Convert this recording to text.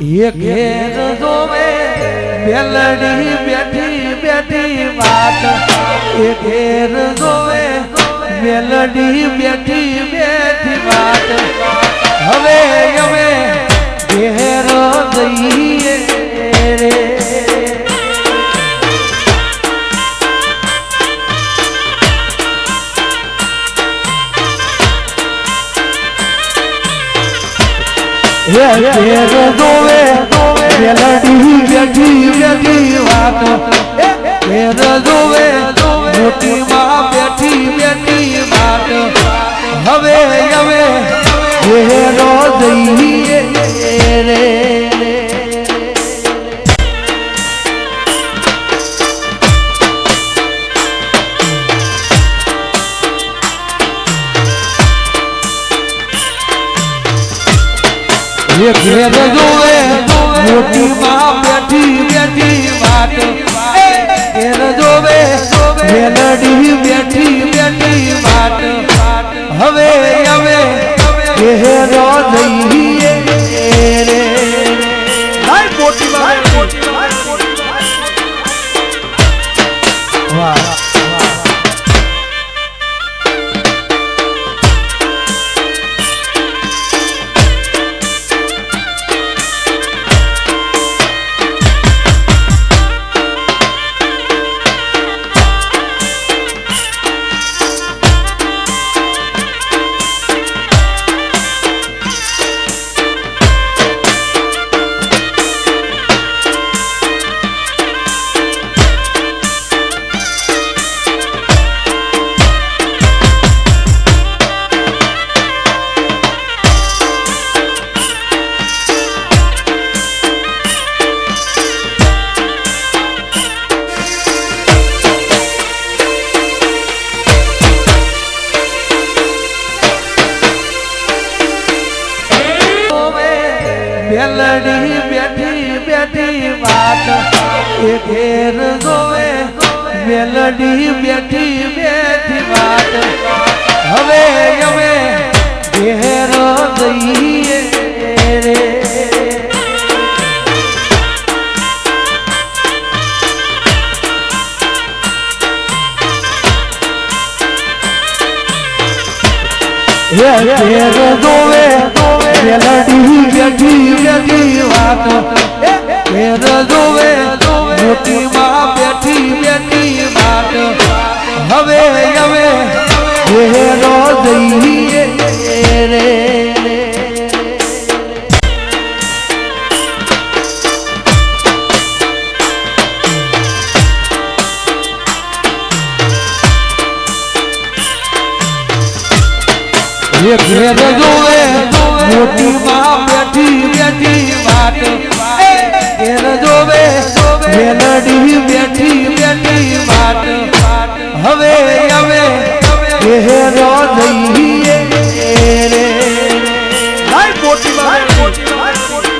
એ ઘેર જોવે બેલડી બેઠી બેઠી વાત. એક ઘેર જોવે બેલડી બેઠી જોવે મેલડી બેઠી બેઠી વાત એ ઘેર જોવે મોટી માં બેઠી બેઠી વાત. ઘેર જોવે, મેલડી બેઠી બેઠી વાત. હવે બેલડી બેઠી બેઠી વાત. એ ઘેર જોવે બેલડી બેઠી બેઠી વાત. હવે અમે ઘેર જઈએ રે. ઘેર જોવે મેલડી બેઠી બેઠી વાત ઘેર જોવે મોટી માં બેઠી બેઠી વાત હવે હવે ઘેરો જઈએ રે મોટી માં બેઠી બેઠી વાત. ઘેર જોવે મેલડી બેઠી બેઠી વાત. હવે હવે ઘેરો જઈએ. રે મોટી માં